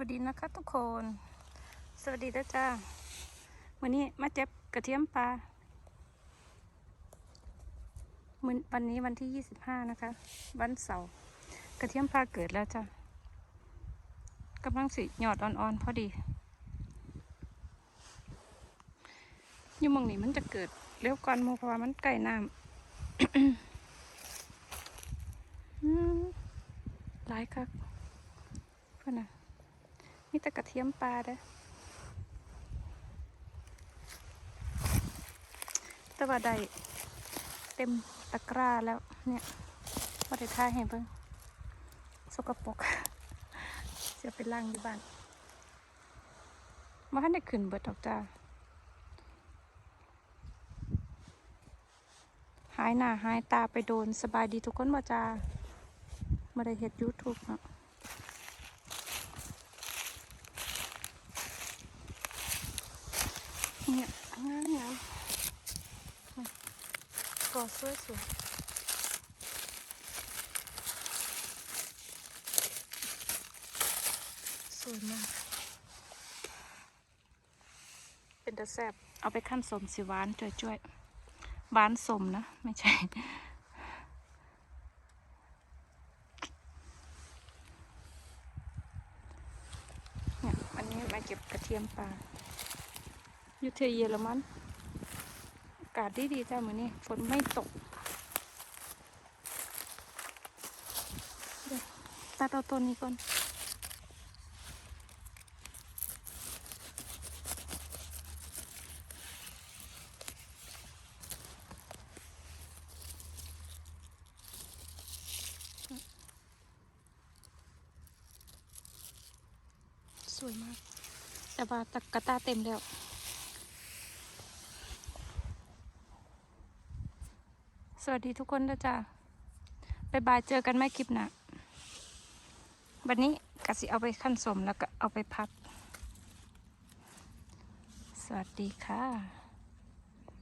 วัสดีนะคะทุกคน สวัสดีนะจ้าวันนี้มาเจ็บกระเทียมปลามื้อวันนี้วันที่25นะคะ วันเสาร์กระเทียมปลาเกิดแล้วจ้ากำลังสิหยอดอ่อนๆพอดียู่มองนี้มันจะเกิดเร็วก่อนหมูเพราะว่ามันใกล้น้ำอืมหลายคักเพื่อนนะ มีแต่กระเทียมปลาเด้อต่ว่าได้เต็มตะกร้าแล้วเนี่ยพอได้ท่าเห็นเพิ่งสกปรกเสียไปล่างอยู่บ้านมาทันได้ขึ้นเบิดดอกจ้าหายหน้าหายตาไปโดนสบายดีทุกคนบ่จ้ามาได้เฮ็ดยูทูบเนาะ เนี่ยงามงามก่อสวยสวยสวยมากเป็นตะแซบเอาไปขั้นสมสิหวานจ่วยๆหวานสมนะ ไม่ใช่เนี่ยวันนี้มาเก็บกระเทียมปลา อยู่ที่เยอรมันอากาศดีดีๆจ้าเหมือนนี้ฝนไม่ตกตัดเอาต้นนี้ก่อนสวยมาก แต่ว่าตะกะตาเต็มแล้ว สวัสดีทุกคนนะจ๊ะบ๊ายบายเจอกันไม่คลิปหนะวันนี้กสิเอาไปขั้นสมแล้วก็เอาไปพับ สวัสดีค่ะ